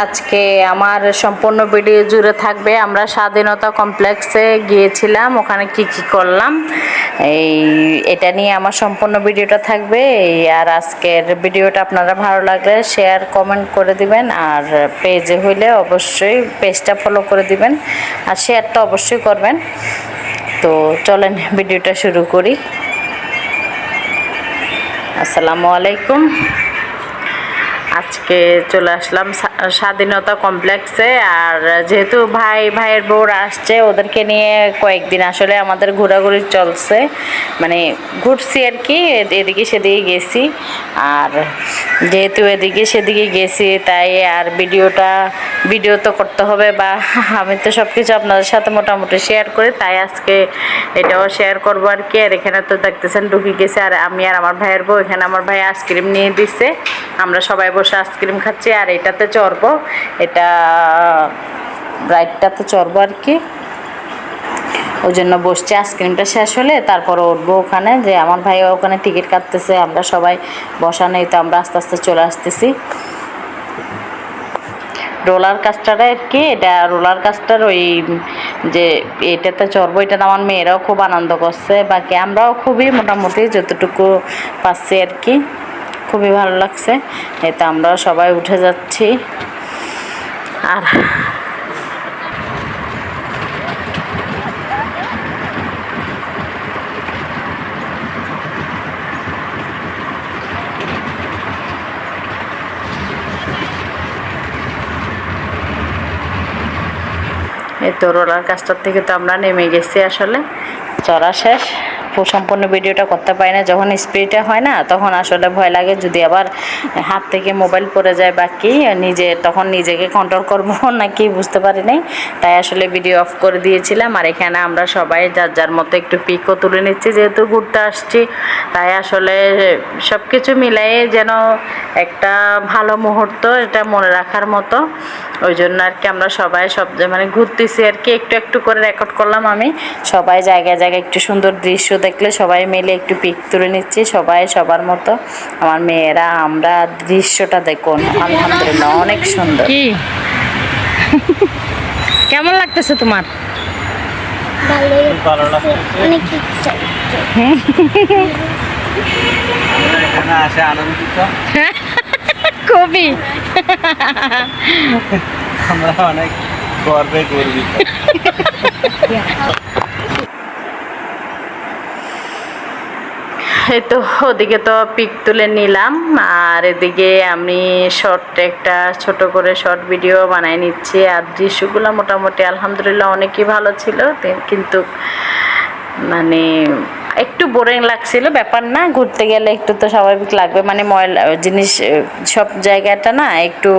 আজকে আমার সম্পূর্ণ ভিডিও জুড়ে থাকবে। আমরা স্বাধীনতা কমপ্লেক্সে গিয়েছিলাম, ওখানে কি কি করলাম, এই এটা নিয়ে আমার সম্পূর্ণ ভিডিওটা থাকবে। আর আজকের ভিডিওটা আপনারা ভালো লাগলে শেয়ার কমেন্ট করে দিবেন, আর পেজে হইলে অবশ্যই পেজটা ফলো করে দিবেন, আর শেয়ারটা অবশ্যই করবেন। তো চলেন ভিডিওটা শুরু করি। আসসালামু আলাইকুম। আজকে চলে আসলাম স্বাধীনতা কমপ্লেক্সে। আর যেহেতু ভাই, ভাইয়ের বউরা আসছে, ওদেরকে নিয়ে কয়েকদিন আসলে আমাদের ঘোরাঘুরি চলছে। মানে ঘুরছি আর কি এদিকে সেদিকে গেছি। আর যেহেতু এদিকে সেদিকে গেছি, তাই আর ভিডিওটা, ভিডিও তো করতে হবে বা আমি তো সব কিছু আপনাদের সাথে মোটামুটি শেয়ার করি, তাই আজকে এটাও শেয়ার করব আর কি। আর এখানে তো দেখতেছেন ঢুকে গেছে, আর আমি আর আমার ভাইয়ের বউ, এখানে আমার ভাই আইসক্রিম নিয়ে দিচ্ছে আমরা সবাই বসে আইসক্রিম খাচ্ছি আর এটাতে চড়বো। এটা, রাইডটাতে চড়বো আর কি। ওই জন্য বসছি, আইসক্রিমটা শেষ হলে তারপর উঠবো ওখানে। যে আমার ভাই ওখানে টিকিট কাটতেছে, আমরা সবাই বসা নেই, তো আমরা আস্তে আস্তে চলে আসতেছি। রোলার কাস্টারে আর কি? এটা রোলার কাস্টার ওই যে এটাতে চড়বো, এটা আমার মেয়েরাও খুব আনন্দ করছে। বাকি আমরাও খুবই মোটামুটি যতটুকু পাচ্ছি আর কি। খুবই ভালো লাগছে। এতে আমরা সবাই উঠে যাচ্ছি। আর এই তো রোলার কাজটার থেকে তো আমরা নেমে গেছি আসলে। চড়া শেষ। সম্পূর্ণ ভিডিওটা করতে পারি না। যখন স্পিডটা হয় না, তখন আসলে ভয় লাগে যদি আবার হাত থেকে মোবাইল পড়ে যায় বা কি, নিজে তখন নিজেকে কন্ট্রোল করব নাকি বুঝতে পারি নাই। তাই আসলে ভিডিও অফ করে দিয়েছিলাম। আর এখানে আমরা সবাই যার যার মতো একটু পিকও তুলে নিচ্ছি, যেহেতু ঘুরতে আসছি। তাই আসলে সব কিছু মিলাই যেন একটা ভালো মুহূর্ত এটা মনে রাখার মতো। ওই জন্য আর কি আমরা সবাই সব মানে ঘুরতেছি আর কি, একটু একটু করে রেকর্ড করলাম আমি। সবাই জায়গায় জায়গায় একটু সুন্দর দৃশ্য দেখলে সবাই মিলে একটু পিক তুলে নিচ্ছি সবাই সবার মতো। আমার মেয়েরা আমরা দৃশ্যটা দেখুন আলহামদুলিল্লাহ অনেক সুন্দর। কি? কেমন লাগতেছে তোমার? আমরা অনেক গর্বে গর্বিত। এই তো ওদিকে তো পিক তুলে নিলাম। আর এদিকে আমি শর্ট একটা ছোট করে শর্ট ভিডিও বানাই নিচ্ছি। আর দৃশ্যগুলো মোটামুটি আলহামদুলিল্লাহ অনেকই ভালো ছিল। কিন্তু মানে একটু বোরিং লাগছিল ব্যাপার না ঘুরতে গেলে একটু তো স্বাভাবিক লাগবে। মানে ময়লা জিনিস সব জায়গাটা না একটু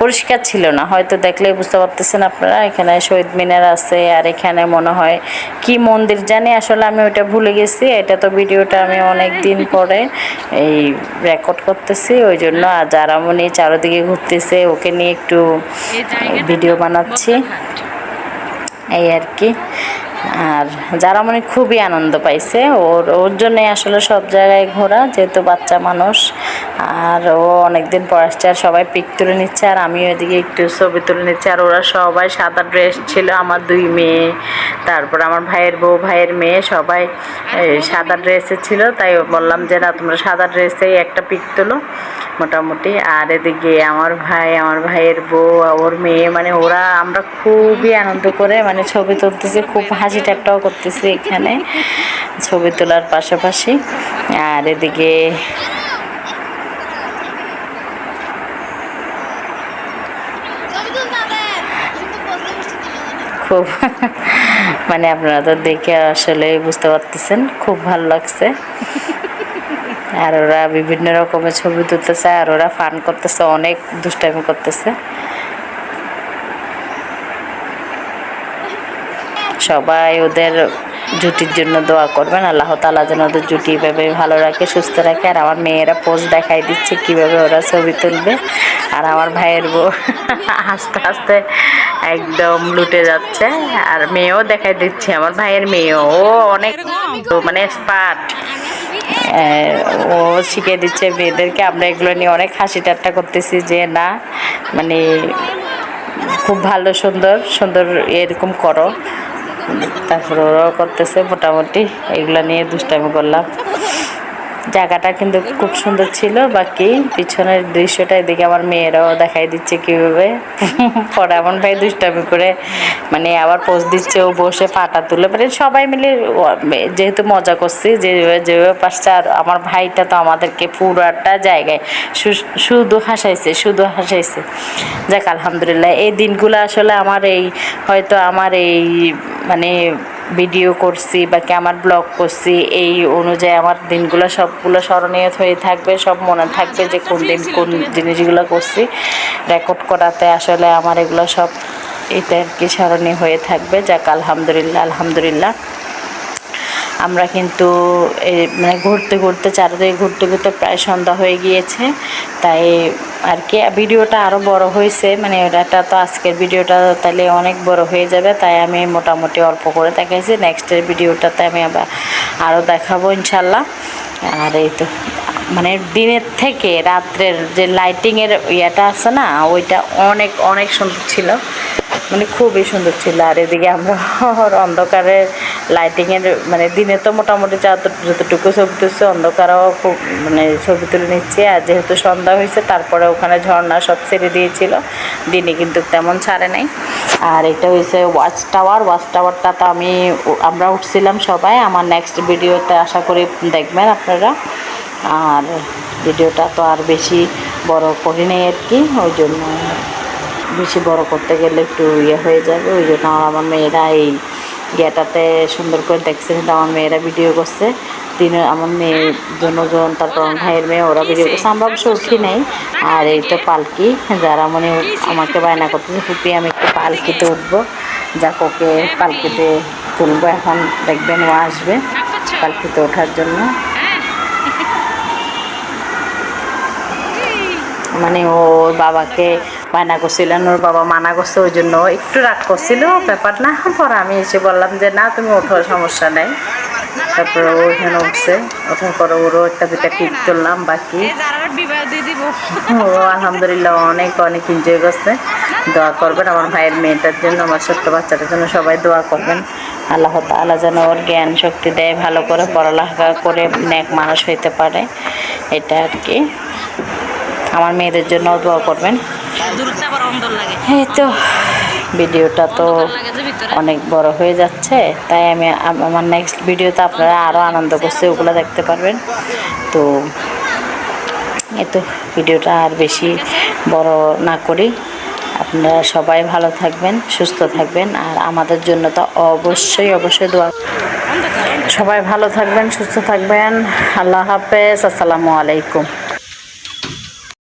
পরিষ্কার ছিল না। হয়তো দেখলে বুঝতে পারতেছেন আপনারা এখানে শহীদ মিনার আছে আর এখানে মনে হয় কি মন্দির জানি আসলে আমি ওইটা ভুলে গেছি। এটা তো ভিডিওটা আমি অনেক দিন পরে এই রেকর্ড করতেছি ওই জন্য আর যারা মনে চারোদিকে ঘুরতেছে ওকে নিয়ে একটু ভিডিও বানাচ্ছি। এই আর কি। আর যারা মানে খুবই আনন্দ পাইছে, ওর ওর জন্যে আসলে সব জায়গায় ঘোরা, যেহেতু বাচ্চা মানুষ। আর ও অনেকদিন পর আসছে আর সবাই পিক তুলে নিচ্ছে, আর আমিও এদিকে একটু ছবি তুলে নিচ্ছি। আর ওরা সবাই সাদা ড্রেস ছিল, আমার দুই মেয়ে, তারপর আমার ভাইয়ের বউ, ভাইয়ের মেয়ে, সবাই সাদা ড্রেসে ছিল। তাই বললাম যে, না, তোমরা সাদা ড্রেসেই একটা পিক তোলো। মোটামুটি। আর এদিকে আমার ভাই, আমার ভাইয়ের বউ, ওর মেয়ে মানে ওরা আমরা খুবই আনন্দ করে মানে ছবি তুলতেছি, খুব হাসি ঠাট্টাও করতেছি এখানে, ছবি তোলার পাশাপাশি। আর এদিকে খুব মানে আপনারা তো দেখে আসলে বুঝতে পারতেছেন, খুব ভালো লাগছে। আর ওরা বিভিন্ন রকমের ছবি তুলতেছে আর ওরা ফান করতেছে অনেক দুষ্টামি করতেছে। সবাই ওদের জুটির জন্য দোয়া করবেন আল্লাহ তালা যেন ওদের জুটি এভাবে ভালো রাখে সুস্থ রাখে। আর আমার মেয়েরা পোজ দেখাই দিচ্ছে কীভাবে ওরা ছবি তুলবে। আর আমার ভাইয়ের বউ আস্তে আস্তে একদম লুটে যাচ্ছে আর মেয়েও দেখাই দিচ্ছে আমার ভাইয়ের মেয়েও। ও অনেক মানে স্পার্ট ও শিখিয়ে দিচ্ছে মেয়েদেরকে। আমরা এগুলো নিয়ে অনেক হাসি ঠাট্টা করতেছি যে, না মানে খুব ভালো, সুন্দর সুন্দর এরকম করো। তারপর ওরাও করতেছে মোটামুটি। এগুলো নিয়ে দুষ্টামি করলাম। জায়গাটা কিন্তু খুব সুন্দর ছিল, বাকি পিছনের দৃশ্যটা এদিকে আমার মেয়েরাও দেখাই দিচ্ছে কীভাবে। পরে এমন ভাই দুষ্টামি করে মানে আবার পোস্ট দিচ্ছে, ও বসে পাটা তুলে মানে সবাই মিলে যেহেতু মজা করছি যে যেভাবে পারছে, আর আমার ভাইটা তো আমাদেরকে পুরাটা জায়গায় শুধু হাসাইছে শুধু হাসাইছে। যাক, আলহামদুলিল্লাহ, এই দিনগুলো আসলে আমার এই, হয়তো আমার এই মানে ভিডিও করছি বা কি আমার ব্লগ করছি, এই অনুযায়ী আমার দিনগুলো সবগুলো স্মরণীয় হয়ে থাকবে, সব মনে থাকবে যে কোন দিন কোন জিনিসগুলো করছি। রেকর্ড করাতে আসলে আমার এগুলো সব এটা আর কি স্মরণীয় হয়ে থাকবে। যাক, আলহামদুলিল্লাহ আলহামদুলিল্লাহ। আমরা কিন্তু মানে ঘুরতে ঘুরতে, চারিদিকে ঘুরতে ঘুরতে প্রায় সন্ধ্যা হয়ে গিয়েছে। তাই আর কি ভিডিওটা আরও বড় হয়েছে মানে এটা তো আজকের ভিডিওটা তাহলে অনেক বড় হয়ে যাবে, তাই আমি মোটামুটি অল্প করে দেখাইছি। নেক্সটের ভিডিওটাতে আমি আবার আরও দেখাবো ইনশাল্লাহ। আর এই তো মানে দিনের থেকে রাত্রের যে লাইটিংয়ের ইয়েটা আছে না, ওইটা অনেক অনেক সুন্দর ছিল। মানে খুবই সুন্দর ছিল। আর এদিকে আমরা অন্ধকারে লাইটিংয়ের মানে দিনে তো মোটামুটি যত যতটুকু ছবি তুলছে, অন্ধকারেও খুব মানে ছবি তুলে নিচ্ছে। আর যেহেতু সন্ধ্যা হয়েছে, তারপরে ওখানে ঝর্ণা সব ছেড়ে দিয়েছিল। দিনে কিন্তু তেমন ছাড়ে নাই। আর এটা হয়েছে ওয়াচ টাওয়ার। ওয়াচ টাওয়ারটা তো আমি, আমরা উঠছিলাম সবাই। আমার নেক্সট ভিডিওতে আশা করি দেখবেন আপনারা। আর ভিডিওটা তো আর বেশি বড় করি নাই আর কি। ওই জন্য বেশি বড় করতে গেলে একটু ইয়ে হয়ে যাবে। ওই জন্য আমার মেয়েরা এই ইয়েটাতে সুন্দর করে দেখছে কিন্তু আমার মেয়েরা ভিডিও করছে। তিনি আমার মেয়ে দুজন, তারপর আমার ভাইয়ের মেয়ে, ওরা ভিডিও করছে। আমরা অবশ্য উঠি নাই। আর এই তো পালকি, যারা মানে আমাকে বায়না করতেছে, ফুপি, আমি একটু পালকিতে উঠবো। যা কোকে পালকিতে তুলবো। এখন দেখবেন ও আসবে পালকিতে ওঠার জন্য। মানে ও ওর বাবাকে বায়না করছিলেন ওর বাবা মানা করছে ওই জন্য একটু রাগ করছিল ব্যাপার না পরে আমি এসে বললাম যে না তুমি ওঠো সমস্যা নেই। তারপরে ও এখানে উঠছে ওঠার পরে ওরও একটা দুটা টিপ তুললাম বাকি ও আলহামদুলিল্লাহ অনেক অনেক এনজয় করছে। দোয়া করবেন আমার ভাইয়ের মেয়েটার জন্য আমার ছোট্ট বাচ্চাটার জন্য সবাই দোয়া করবেন। আল্লাহ তাআলা যেন ওর জ্ঞান শক্তি দেয় ভালো করে পড়ালেখা করে নেক মানুষ হইতে পারে এটা আর কি। আমার মেয়েদের জন্য দোয়া করবেন। এই তো, ভিডিওটা তো অনেক বড় হয়ে যাচ্ছে, তাই আমি আমার নেক্সট ভিডিওতে আপনারা আরও আনন্দ করছে, ওগুলো দেখতে পারবেন। তো, এই তো, ভিডিওটা আর বেশি বড় না করি। আপনারা সবাই ভালো থাকবেন, সুস্থ থাকবেন, আর আমাদের জন্য তো অবশ্যই অবশ্যই দোয়া। সবাই ভালো থাকবেন, সুস্থ থাকবেন। আল্লাহ হাফেজ, আসসালামু আলাইকুম।